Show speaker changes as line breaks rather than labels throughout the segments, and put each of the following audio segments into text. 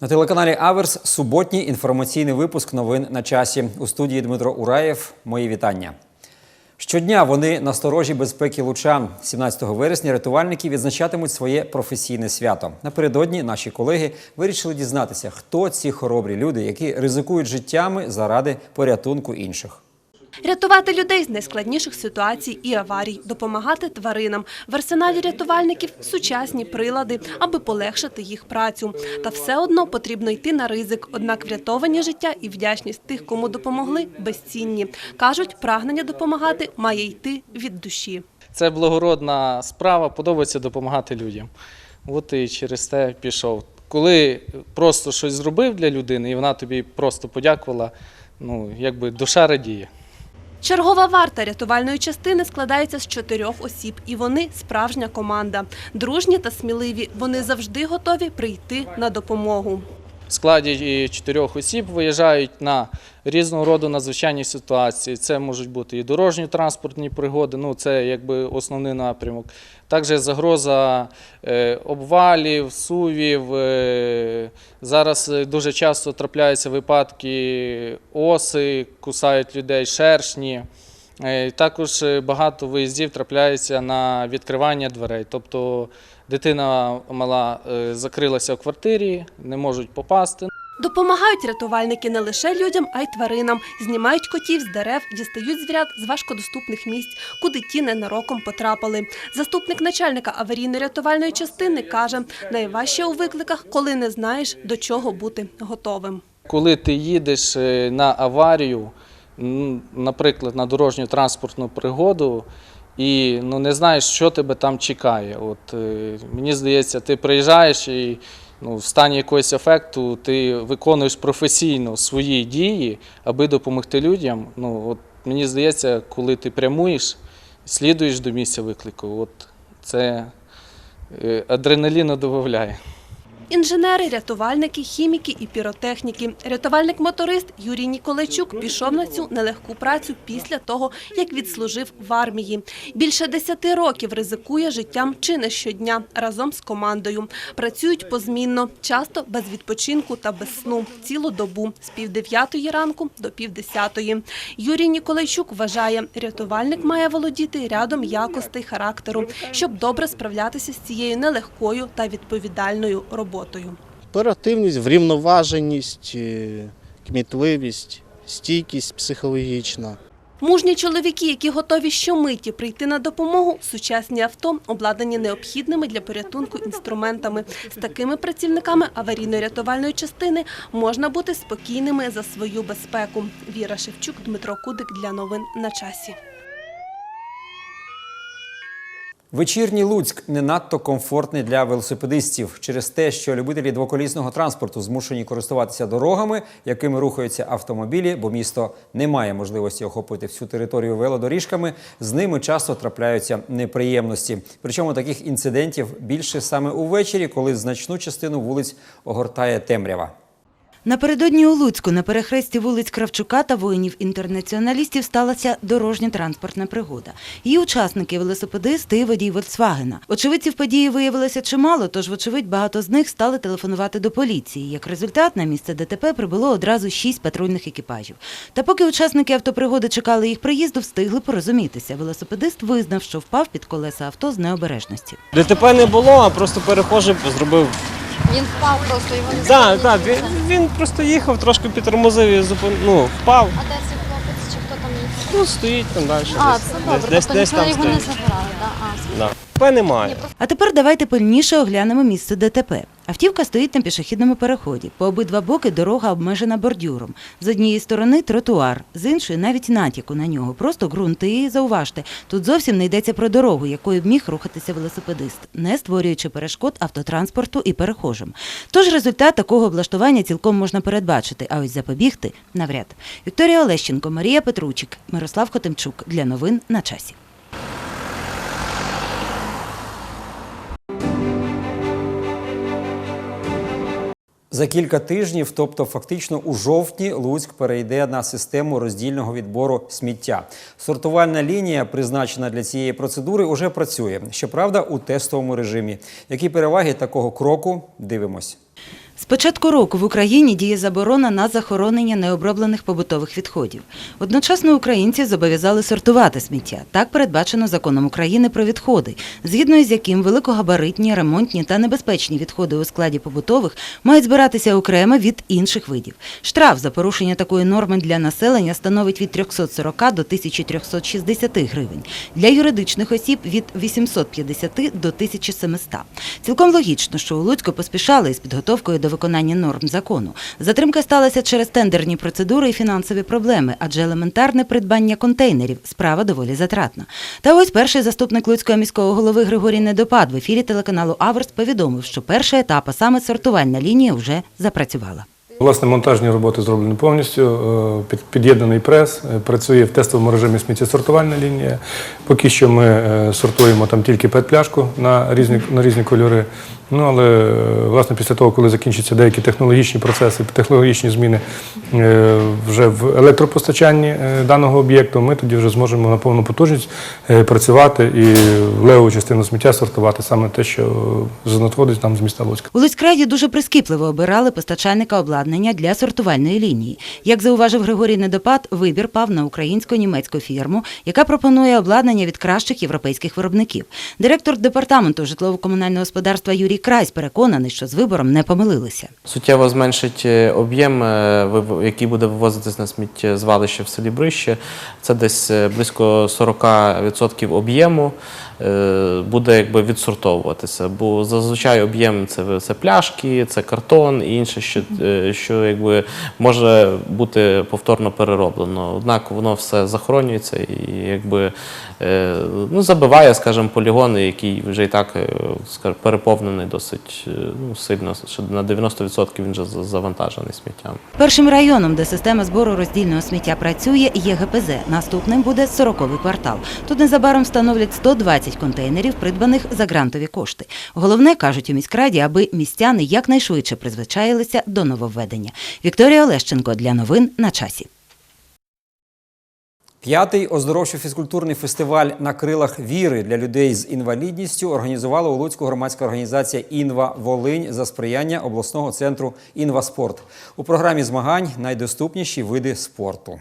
На телеканалі Аверс суботній інформаційний випуск новин на часі. У студії Дмитро Ураєв. Мої вітання. Щодня вони на сторожі безпеки лучан. 17 вересня рятувальники відзначатимуть своє професійне свято. Напередодні наші колеги вирішили дізнатися, хто ці хоробрі люди, які ризикують життями заради порятунку інших.
Рятувати людей з найскладніших ситуацій і аварій, допомагати тваринам. В арсеналі рятувальників сучасні прилади, аби полегшити їх працю. Та все одно потрібно йти на ризик. Однак врятовані життя і вдячність тих, кому допомогли, безцінні. Кажуть, прагнення допомагати має йти від душі.
Це благородна справа, подобається допомагати людям. От і через те пішов. Коли просто щось зробив для людини, і вона тобі просто подякувала, ну якби душа радіє.
Чергова варта рятувальної частини складається з чотирьох осіб, і вони справжня команда. Дружні та сміливі. Вони завжди готові прийти на допомогу.
Складі чотирьох осіб виїжджають на різного роду надзвичайні ситуації. Це можуть бути і дорожньо-транспортні пригоди, ну це якби основний напрямок. Також загроза е, обвалів, сувів. е, Зараз е, дуже часто трапляються випадки оси, кусають людей шершні. Е, Також е, багато виїздів трапляється на відкривання дверей. Тобто дитина мала е, закрилася в квартирі, не можуть попасти.
Допомагають рятувальники не лише людям, а й тваринам. Знімають котів з дерев, дістають звірят з важкодоступних місць, куди ті ненароком потрапили. Заступник начальника аварійно-рятувальної частини каже, найважче у викликах, коли не знаєш, до чого бути готовим.
Коли ти їдеш е, на аварію, наприклад, на дорожню транспортну пригоду, і ну, не знаєш, що тебе там чекає. От, е, мені здається, ти приїжджаєш і ну, в стані якогось ефекту ти виконуєш професійно свої дії, аби допомогти людям. Ну, от, мені здається, коли ти прямуєш, слідуєш до місця виклику, от, це е, адреналіну додає.
Інженери, рятувальники, хіміки і піротехніки. Рятувальник-моторист Юрій Ніколайчук пішов на цю нелегку працю після того, як відслужив в армії. Більше десяти років ризикує життям чи не щодня разом з командою. Працюють позмінно, часто без відпочинку та без сну, цілу добу з півдев'ятої ранку до півдесятої. Юрій Ніколайчук вважає, рятувальник має володіти рядом якостей характеру, щоб добре справлятися з цією нелегкою та відповідальною роботою.
Оперативність, врівноваженість, е, кмітливість, стійкість психологічна.
Мужні чоловіки, які готові щомиті прийти на допомогу, сучасні авто обладнані необхідними для порятунку інструментами. З такими працівниками аварійно-рятувальної частини можна бути спокійними за свою безпеку. Віра Шевчук, Дмитро Кудик для новин на часі.
Вечірній Луцьк не надто комфортний для велосипедистів через те, що любителі двоколісного транспорту змушені користуватися дорогами, якими рухаються автомобілі, бо місто не має можливості охопити всю територію велодоріжками. З ними часто трапляються неприємності. Причому таких інцидентів більше саме увечері, коли значну частину вулиць огортає темрява.
Напередодні у Луцьку на перехресті вулиць Кравчука та воїнів-інтернаціоналістів сталася дорожньо-транспортна пригода. Її учасники – велосипедисти і водій Volkswagen. Очевидців події виявилося чимало, тож, вочевидь, багато з них стали телефонувати до поліції. Як результат, на місце ДТП прибуло одразу шість патрульних екіпажів. Та поки учасники автопригоди чекали їх приїзду, встигли порозумітися. Велосипедист визнав, що впав під колеса авто з необережності.
ДТП не було, а просто перехожий зробив.
Він впав просто його не
Так,
зупинили.
так, він, він просто їхав, трошки підтормозив і зупин... ну, впав.
А де цей хлопець чи хто там їхав?
Ну, стоїть там далі.
А,
десь,
це добре.
десь,
тобто
десь
ніхто
там
його не
стоїть.
забирали, да? А,
Да. ДТП немає.
А тепер давайте пильніше оглянемо місце ДТП. Автівка стоїть на пішохідному переході. По обидва боки дорога обмежена бордюром. З однієї сторони тротуар, з іншої навіть натяку на нього. Просто ґрунти. І зауважте, тут зовсім не йдеться про дорогу, якою б міг рухатися велосипедист, не створюючи перешкод автотранспорту і перехожим. Тож результат такого облаштування цілком можна передбачити, а ось запобігти навряд. Вікторія Олещенко, Марія Петручик, Мирослав Хотимчук. Для новин на часі.
За кілька тижнів, тобто фактично у жовтні, Луцьк перейде на систему роздільного відбору сміття. Сортувальна лінія, призначена для цієї процедури, уже працює. Щоправда, у тестовому режимі. Які переваги такого кроку дивимось.
З початку року в Україні діє заборона на захоронення необроблених побутових відходів. Одночасно українці зобов'язали сортувати сміття. Так передбачено законом України про відходи, згідно із яким великогабаритні, ремонтні та небезпечні відходи у складі побутових мають збиратися окремо від інших видів. Штраф за порушення такої норми для населення становить від 340 до 1360 гривень. Для юридичних осіб від 850 до 1700. Цілком логічно, що у Луцьку поспішали із підготовкою до виконання норм закону. Затримка сталася через тендерні процедури і фінансові проблеми, адже елементарне придбання контейнерів справа доволі затратна. Та ось перший заступник Луцького міського голови Григорій Недопад в ефірі телеканалу Аверс повідомив, що перший етап, а саме сортувальна лінія, вже запрацювала.
Власне, монтажні роботи зроблені повністю. е, Під'єднаний прес, е, працює в тестовому режимі сміттєсортувальна лінія. Поки що ми е, сортуємо там тільки пет-пляшку на різні, на різні кольори. Ну, але власне після того, коли закінчаться деякі технологічні процеси, технологічні зміни вже в електропостачанні даного об'єкту, ми тоді вже зможемо на повну потужність працювати і в левову частину сміття сортувати саме те, що надходить там з міста Луцька.
У Луцькраді дуже прискіпливо обирали постачальника обладнання для сортувальної лінії. Як зауважив Григорій Недопад, вибір пав на українсько-німецьку фірму, яка пропонує обладнання від кращих європейських виробників. Директор департаменту житлово-комунального господарства Юрій Крайс переконаний, що з вибором не помилилися.
Суттєво зменшить е, об'єм, е, який буде вивозитись на сміттєзвалище в селі Брище. Це десь е, близько 40% об'єму буде якби відсортовуватися. Бо зазвичай об'єм це, це пляшки, це картон і інше, що, е, що якби може бути повторно перероблено. Однак воно все захоронюється і якби е, ну, забиває, скажімо, полігон, який вже і так е, скажімо, переповнений досить е, ну, сильно, що на 90% він вже за- завантажений сміттям.
Першим районом, де система збору роздільного сміття працює, є ГПЗ. Наступним буде 40-й квартал. Тут незабаром встановлять 120 контейнерів, придбаних за грантові кошти. Головне, кажуть у міськраді, аби містяни якнайшвидше призвичаїлися до нововведення. Вікторія Олещенко для новин на часі.
П'ятий оздоровчо-фізкультурний фестиваль на крилах віри для людей з інвалідністю організувала у Луцьку громадська організація Інва Волинь за сприяння обласного центру Інваспорт. У програмі змагань найдоступніші види спорту.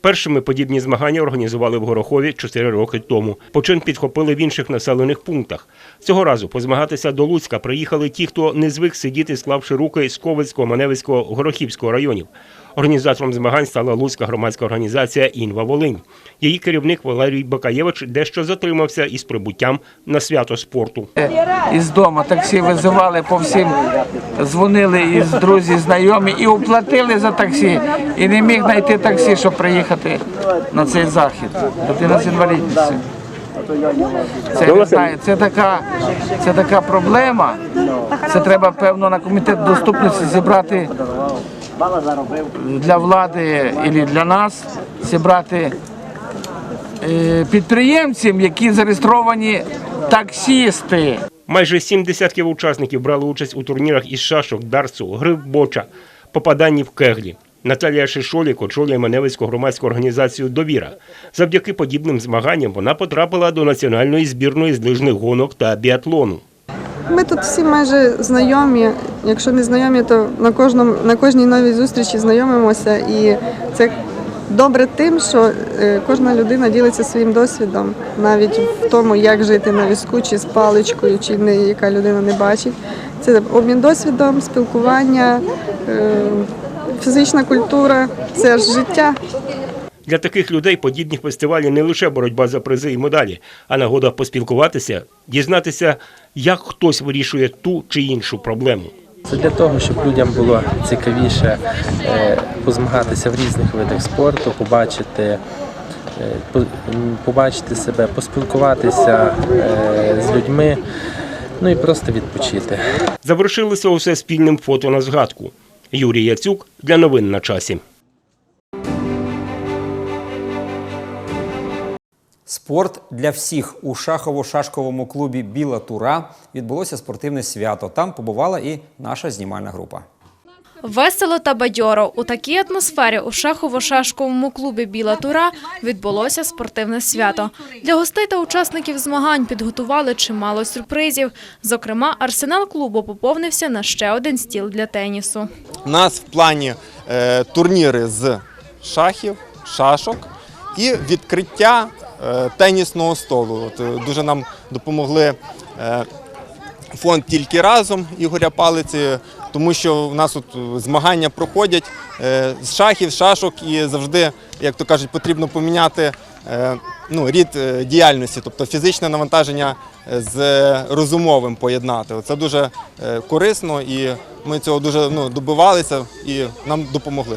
Першими подібні змагання організували в Горохові 4 роки тому. Почин підхопили в інших населених пунктах. Цього разу позмагатися до Луцька приїхали ті, хто не звик сидіти, склавши руки з Ковицького, Маневицького, Горохівського районів. Організатором змагань стала Луцька громадська організація Інва Волинь. Її керівник Валерій Бакаєвич дещо затримався із прибуттям на свято спорту.
із дому таксі визивали по всім, дзвонили із друзі, знайомі і оплатили за таксі. І не міг знайти таксі, щоб приїхати на цей захід. Людина з інвалідністю. Це не знаю, це така, це така проблема. Це треба певно на комітет доступності зібрати для влади і для нас, зібрати е, підприємців, які зареєстровані таксісти.
Майже сім десятків учасників брали участь у турнірах із шашок, дарцу, гри боча, попаданні в кеглі. Наталія Шишолік очолює Маневицьку громадську організацію Довіра. Завдяки подібним змаганням вона потрапила до національної збірної з лижних гонок та біатлону.
Ми тут всі майже знайомі. Якщо не знайомі, то на кожному на кожній новій зустрічі знайомимося. І це добре тим, що е, кожна людина ділиться своїм досвідом, навіть в тому, як жити на візку, чи з паличкою, чи не яка людина не бачить. Це обмін досвідом, спілкування, е, фізична культура це ж життя.
Для таких людей подібні фестивалі не лише боротьба за призи і медалі, а нагода поспілкуватися, дізнатися, як хтось вирішує ту чи іншу проблему.
Це для того, щоб людям було цікавіше е, позмагатися в різних видах спорту, побачити, е, побачити себе, поспілкуватися е, з людьми, ну і просто відпочити.
Завершилося усе спільним фото на згадку. Юрій Яцюк для новин на часі.
Спорт для всіх у шахово-шашковому клубі Біла Тура відбулося спортивне свято. Там побувала і наша знімальна група.
Весело та бадьоро у такій атмосфері у шахово-шашковому клубі Біла Тура відбулося спортивне свято. Для гостей та учасників змагань підготували чимало сюрпризів. Зокрема, арсенал клубу поповнився на ще один стіл для тенісу.
У нас в плані е, турніри з шахів, шашок і відкриття тенісного столу. От, е, дуже нам допомогли е, фонд тільки разом Ігоря Палиці, тому що у нас от е, змагання проходять е, з шахів, шашок і завжди, як то кажуть, потрібно поміняти е, ну, рід е, діяльності, тобто фізичне навантаження е, з розумовим поєднати. Це дуже е, корисно і ми цього дуже ну, добивалися і нам допомогли.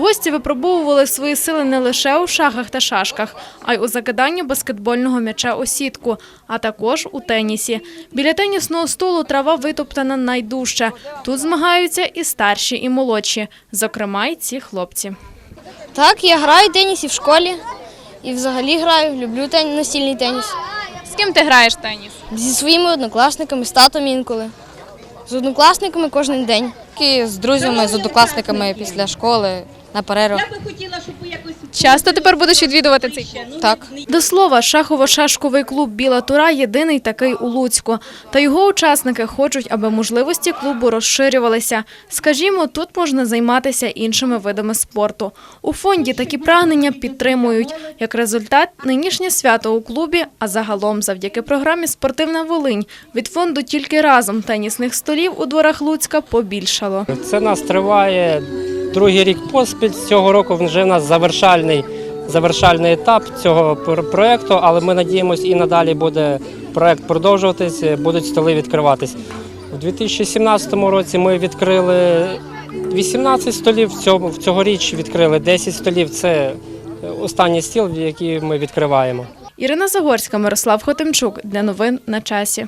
Гості випробовували свої сили не лише у шахах та шашках, а й у закиданні баскетбольного м'яча у сітку, а також у тенісі. Біля тенісного столу трава витоптана найдужче. Тут змагаються і старші, і молодші, зокрема й ці хлопці.
Так, я граю в теніс і в школі. І взагалі граю, люблю тен... настільний теніс.
З ким ти граєш теніс?
Зі своїми однокласниками, з татом інколи. З однокласниками кожен день.
І з друзями, з однокласниками після школи на перервах.
Часто тепер будеш відвідувати цей клуб?
Так.
До слова, шахово-шашковий клуб Біла Тура єдиний такий у Луцьку. Та його учасники хочуть, аби можливості клубу розширювалися. Скажімо, тут можна займатися іншими видами спорту. У фонді такі прагнення підтримують. Як результат, нинішнє свято у клубі, а загалом завдяки програмі Спортивна Волинь від фонду тільки разом тенісних столів у дворах Луцька побільшало.
Це нас триває другий рік поспіль. Цього року вже в нас завершальний, завершальний етап цього пр- проекту, але ми надіємося і надалі буде проект продовжуватись, будуть столи відкриватись. У 2017 році ми відкрили 18 столів, в цьогоріч відкрили 10 столів. Це е, останній стіл, який ми відкриваємо.
Ірина Загорська, Мирослав Хотимчук. Для новин на часі.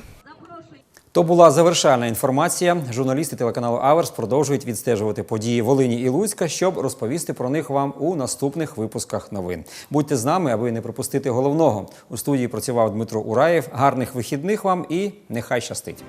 То була завершальна інформація. Журналісти телеканалу Аверс продовжують відстежувати події Волині і Луцька, щоб розповісти про них вам у наступних випусках новин. Будьте з нами, аби не пропустити головного. У студії працював Дмитро Ураєв. Гарних вихідних вам і нехай щастить.